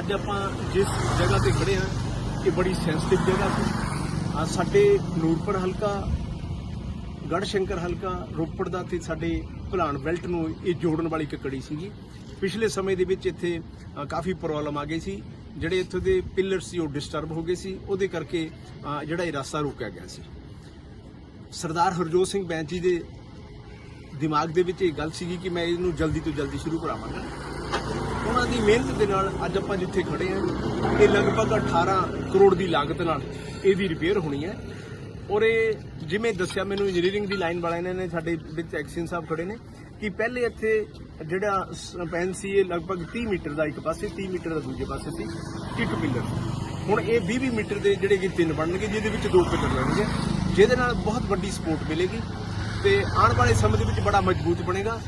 ਅੱਜ ਆਪਾਂ ਜਿਸ ਜਗ੍ਹਾ ਤੇ ਖੜੇ ਹਾਂ, ਇਹ ਬੜੀ ਸੈਂਸਿਟਿਵ ਜਗ੍ਹਾ ਸੀ। ਸਾਡੇ ਨੂਰਪੁਰ ਹਲਕਾ, ਗੜਸ਼ੰਕਰ ਹਲਕਾ, ਰੋਪੜ ਦਾ ਤੇ ਸਾਡੇ ਭਲਾਣ ਬੈਲਟ ਨੂੰ ਇਹ ਜੋੜਨ ਵਾਲੀ ਇੱਕ ਕੜੀ ਸੀਗੀ। ਪਿਛਲੇ ਸਮੇਂ ਦੇ ਵਿੱਚ ਇੱਥੇ ਕਾਫੀ ਪ੍ਰੋਬਲਮ ਆ ਗਈ ਸੀ। ਜਿਹੜੇ ਇੱਥੋਂ ਦੇ ਪਿਲਰ ਸੀ, ਉਹ ਡਿਸਟਰਬ ਹੋ ਗਏ ਸੀ। ਉਹਦੇ ਕਰਕੇ ਜਿਹੜਾ ਇਹ ਰਸਤਾ ਰੋਕਿਆ ਗਿਆ ਸੀ। ਸਰਦਾਰ ਹਰਜੋਤ ਸਿੰਘ ਬੈਂਸ ਜੀ ਦੇ ਦਿਮਾਗ ਦੇ ਵਿੱਚ ਇਹ ਗੱਲ ਸੀਗੀ ਕਿ ਮੈਂ ਇਹਨੂੰ ਜਲਦੀ ਤੋਂ ਜਲਦੀ ਸ਼ੁਰੂ ਕਰਾਵਾਂਗਾ। ਉਹਨਾਂ ਦੀ ਮਿਹਨਤ ਦੇ ਨਾਲ ਅੱਜ ਆਪਾਂ ਜਿੱਥੇ ਖੜੇ ਹਾਂ, ਇਹ ਲਗਭਗ 18 ਕਰੋੜ ਦੀ ਲਾਗਤ ਨਾਲ ਇਹਦੀ ਰਿਪੇਅਰ ਹੋਣੀ ਹੈ। ਔਰ ਇਹ ਜਿਵੇਂ ਦੱਸਿਆ, ਮੈਨੂੰ ਇੰਜੀਨੀਅਰਿੰਗ ਦੀ ਲਾਈਨ ਵਾਲਿਆਂ ਨੇ, ਸਾਡੇ ਵਿੱਚ ਐਕਸ਼ਨ ਸਾਹਿਬ ਖੜੇ ਨੇ, ਕਿ ਪਹਿਲੇ ਇੱਥੇ ਜਿਹੜਾ ਪੈਨ ਸੀ, ਇਹ ਲਗਭਗ 30 ਮੀਟਰ ਦਾ ਇੱਕ ਪਾਸੇ 30 ਮੀਟਰ ਦਾ ਦੂਜੇ ਪਾਸੇ ਸੀ, ਇੱਕ ਪਿੱਲਰ। ਹੁਣ ਇਹ 20 20 ਮੀਟਰ ਦੇ ਜਿਹੜੇ ਕਿ ਤਿੰਨ ਬਣਨਗੇ, ਜਿਹਦੇ ਵਿੱਚ ਦੋ ਪਿੱਲਰ ਲੱਗਣਗੇ ਜਿਹਦੇ ਨਾਲ ਬਹੁਤ ਵੱਡੀ ਸਪੋਰਟ ਮਿਲੇਗੀ ਤੇ ਆਉਣ ਵਾਲੇ ਸਮੇਂ ਦੇ ਵਿੱਚ ਬੜਾ ਮਜ਼ਬੂਤ ਬਣੇਗਾ।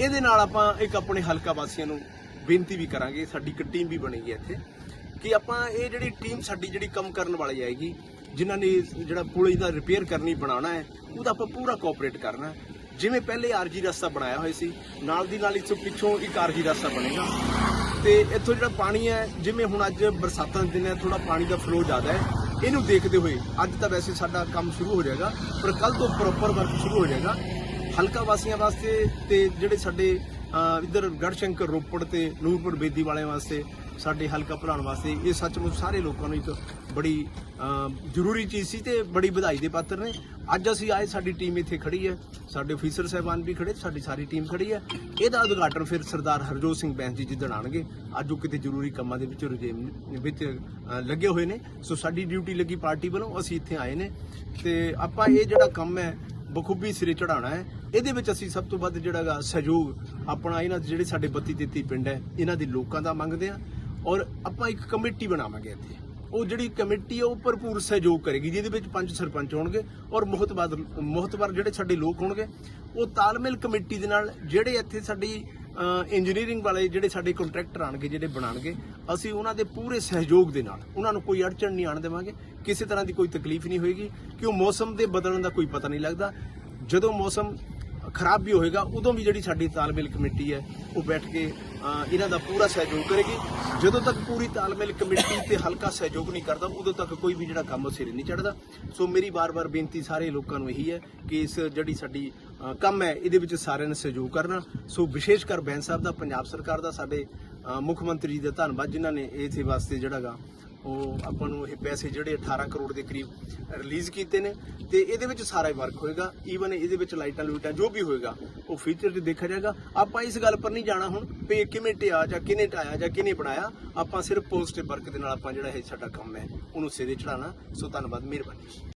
ਇਹਦੇ ਨਾਲ ਆਪਾਂ ਇੱਕ ਆਪਣੇ ਹਲਕਾ ਵਾਸੀਆਂ ਨੂੰ ਬੇਨਤੀ ਵੀ ਕਰਾਂਗੇ, ਸਾਡੀ ਇੱਕ ਟੀਮ ਵੀ ਬਣੇਗੀ ਇੱਥੇ, ਕਿ ਆਪਾਂ ਇਹ ਜਿਹੜੀ ਟੀਮ ਸਾਡੀ ਜਿਹੜੀ ਕੰਮ ਕਰਨ ਵਾਲੀ ਆਏਗੀ, ਜਿਨ੍ਹਾਂ ਨੇ ਜਿਹੜਾ ਪੁਲ ਦਾ ਰਿਪੇਅਰ ਕਰਨੀ ਬਣਾਉਣਾ ਹੈ, ਉਹਦਾ ਆਪਾਂ ਪੂਰਾ ਕੋਆਪਰੇਟ ਕਰਨਾ ਜਿਵੇਂ ਪਹਿਲੇ ਆਰਜੀ ਰਸਤਾ ਬਣਾਇਆ ਹੋਇਆ ਸੀ, ਨਾਲ ਦੀ ਨਾਲ ਇਸ ਤੋਂ ਪਿੱਛੋਂ ਇੱਕ ਆਰਜੀ ਰਸਤਾ ਬਣੇਗਾ। ਤੇ ਇੱਥੋਂ ਜਿਹੜਾ ਪਾਣੀ ਹੈ, ਜਿਵੇਂ ਹੁਣ ਅੱਜ ਬਰਸਾਤਾਂ ਦੇ ਦਿਨ ਹੈ ਥੋੜਾ ਪਾਣੀ ਦਾ ਫਲੋ ਜ਼ਿਆਦਾ ਹੈ, ਇਹਨੂੰ ਦੇਖਦੇ ਹੋਏ ਅੱਜ ਤਾਂ ਵੈਸੇ ਸਾਡਾ ਕੰਮ ਸ਼ੁਰੂ ਹੋ ਜਾਏਗਾ, ਪਰ ਕੱਲ ਤੋਂ ਪ੍ਰੋਪਰ ਵਰਕ ਸ਼ੁਰੂ ਹੋ ਜਾਏਗਾ। ਹਲਕਾ ਵਾਸੀਆਂ ਵਾਸਤੇ ਤੇ ਜਿਹੜੇ ਸਾਡੇ ਇੱਧਰ ਗੜਸ਼ੰਕਰ ਰੋਪੜ ਤੇ ਨੂਰਪੁਰ ਬੇਦੀ ਵਾਲਿਆਂ ਵਾਸਤੇ, ਸਾਡੇ ਹਲਕਾ ਭਲਾਉਣ ਵਾਸਤੇ, ਇਹ ਸੱਚਮੁੱਚ ਸਾਰੇ ਲੋਕਾਂ ਨੂੰ ਇੱਕ ਬੜੀ ਜ਼ਰੂਰੀ ਚੀਜ਼ ਸੀ ਤੇ ਬੜੀ ਵਧਾਈ ਦੇ ਪਾਤਰ ਨੇ। ਅੱਜ ਅਸੀਂ ਆਏ, ਸਾਡੀ ਟੀਮ ਇੱਥੇ ਖੜੀ ਹੈ, ਸਾਡੇ ਅਫੀਸਰ ਸਾਹਿਬਾਨ ਵੀ ਖੜੇ, ਸਾਡੀ ਸਾਰੀ ਟੀਮ ਖੜੀ ਹੈ। ਇਹਦਾ ਉਦਘਾਟਨ ਫਿਰ ਸਰਦਾਰ ਹਰਜੋਤ ਸਿੰਘ ਬੈਂਸ ਜੀ ਜਿੱਦਣ ਆਣਗੇ ਅੱਜ ਉਹ ਕਿਤੇ ਜ਼ਰੂਰੀ ਕੰਮਾਂ ਦੇ ਵਿੱਚ ਰੁਝੇ ਵਿੱਚ ਲੱਗੇ ਹੋਏ ਨੇ। ਸੋ ਸਾਡੀ ਡਿਊਟੀ ਲੱਗੀ ਪਾਰਟੀ ਵੱਲੋਂ, ਅਸੀਂ ਇੱਥੇ ਆਏ ਨੇ। ਤੇ ਆਪਾਂ ਇਹ ਜਿਹੜਾ ਕੰਮ ਹੈ ਬਖੂਬੀ ਸਿਰੇ ਚੜਾਉਣਾ ਹੈ। ਇਹਦੇ ਵਿੱਚ ਅਸੀਂ ਸਭ ਤੋਂ ਵੱਧ ਜਿਹੜਾ ਗਾ ਸਹਿਯੋਗ ਆਪਣਾ ਇਹਨਾਂ ਜਿਹੜੇ ਸਾਡੇ 32 33 ਪਿੰਡ ਹੈ, ਇਹਨਾਂ ਦੇ ਲੋਕਾਂ ਦਾ ਮੰਗਦੇ ਆ ਔਰ ਆਪਾਂ ਇੱਕ ਕਮੇਟੀ ਬਣਾਵਾਂਗੇ ਇੱਥੇ। ਉਹ ਜਿਹੜੀ ਕਮੇਟੀ ਆ, ਉਹ ਭਰਪੂਰ ਸਹਿਯੋਗ ਕਰੇਗੀ, ਜਿਹਦੇ ਵਿੱਚ ਪੰਜ ਸਰਪੰਚ ਹੋਣਗੇ ਔਰ ਮੁਹਤਬਰ ਮੁਹਤਬਰ ਜਿਹੜੇ ਸਾਡੇ ਲੋਕ ਹੋਣਗੇ, ਉਹ ਤਾਲਮੇਲ ਕਮੇਟੀ ਦੇ ਨਾਲ ਜਿਹੜੇ ਇੱਥੇ ਸਾਡੀ ਇੰਜੀਨੀਅਰਿੰਗ ਵਾਲੇ ਜਿਹੜੇ ਸਾਡੇ ਕੰਟਰੈਕਟਰ ਆਣਗੇ, ਜਿਹੜੇ ਬਣਾਣਗੇ, ਅਸੀਂ ਉਹਨਾਂ ਦੇ ਪੂਰੇ ਸਹਿਯੋਗ ਦੇ ਨਾਲ, ਉਹਨਾਂ ਨੂੰ ਕੋਈ ਅੜਚਣ ਨਹੀਂ ਆਣ ਦੇਵਾਂਗੇ, ਕਿਸੇ ਤਰ੍ਹਾਂ ਦੀ ਕੋਈ ਤਕਲੀਫ ਨਹੀਂ ਹੋਏਗੀ ਕਿ ਉਹ ਮੌਸਮ ਦੇ ਬਦਲਣ ਦਾ ਕੋਈ ਪਤਾ ਨਹੀਂ ਲੱਗਦਾ। ਜਦੋਂ ਮੌਸਮ ਖਰਾਬ ਵੀ ਹੋਏਗਾ, ਉਦੋਂ ਵੀ ਜਿਹੜੀ ਸਾਡੀ ਤਾਲਮੇਲ ਕਮੇਟੀ ਹੈ, ਉਹ ਬੈਠ ਕੇ ਇਹਨਾਂ ਦਾ ਪੂਰਾ ਸਹਿਯੋਗ ਕਰੇਗੀ। ਜਦੋਂ ਤੱਕ ਪੂਰੀ ਤਾਲਮੇਲ ਕਮੇਟੀ ਤੇ ਹਲਕਾ ਸਹਿਯੋਗ ਨਹੀਂ ਕਰਦਾ, ਉਦੋਂ ਤੱਕ ਕੋਈ ਵੀ ਜਿਹੜਾ ਕੰਮ ਸਿਰੇ ਨਹੀਂ ਚੜਦਾ ਸੋ ਮੇਰੀ ਬਾਰ-ਬਾਰ ਬੇਨਤੀ ਸਾਰੇ ਲੋਕਾਂ ਨੂੰ ਇਹੀ ਹੈ ਕਿ ਇਸ ਜਿਹੜੀ ਸਾਡੀ ਕੰਮ ਹੈ, ਇਹਦੇ ਵਿੱਚ ਸਾਰਿਆਂ ਨੇ ਸਹਿਯੋਗ ਕਰਨਾ। ਸੋ ਵਿਸ਼ੇਸ਼ ਕਰ ਬੈਂਸ ਸਾਹਿਬ ਦਾ, ਪੰਜਾਬ ਸਰਕਾਰ ਦਾ, ਸਾਡੇ ਮੁੱਖ ਮੰਤਰੀ ਜੀ ਦਾ ਧੰਨਵਾਦ, ਜਿਨ੍ਹਾਂ ਨੇ ਇਸੇ ਵਾਸਤੇ ਜਿਹੜਾਗਾ ਉਹ ਆਪਾਂ ਨੂੰ ਇਹ ਪੈਸੇ ਜਿਹੜੇ 18 ਕਰੋੜ ਦੇ ਕਰੀਬ ਰਿਲੀਜ਼ ਕੀਤੇ ਨੇ ਤੇ ਇਹਦੇ ਵਿੱਚ ਸਾਰਾ ਹੀ ਵਰਕ ਹੋਏਗਾ। ਈਵਨ ਇਹਦੇ ਵਿੱਚ ਲਾਈਟਾਂ ਲੂਟਾਂ ਜੋ ਵੀ ਹੋਏਗਾ, ਉਹ ਫਿਊਚਰ 'ਚ ਦੇਖਿਆ ਜਾਏਗਾ। ਆਪਾਂ ਇਸ ਗੱਲ ਪਰ ਨਹੀਂ ਜਾਣਾ ਹੁਣ ਵੀ ਇਹ ਕਿਵੇਂ ਟਿਆ ਜਾਂ ਕਿਨੇ ਟਾਇਆ ਜਾਂ ਕਿਨੇ ਬਣਾਇਆ। ਆਪਾਂ ਸਿਰਫ ਪੋਜ਼ਿਟਿਵ ਵਰਕ ਦੇ ਨਾਲ ਆਪਾਂ ਜਿਹੜਾ ਇਹ ਸਾਡਾ ਕੰਮ ਹੈ, ਉਹਨੂੰ ਸਿਰੇ ਚੜਾਉਣਾ ਸੋ ਧੰਨਵਾਦ, ਮਿਹਰਬਾਨੀ।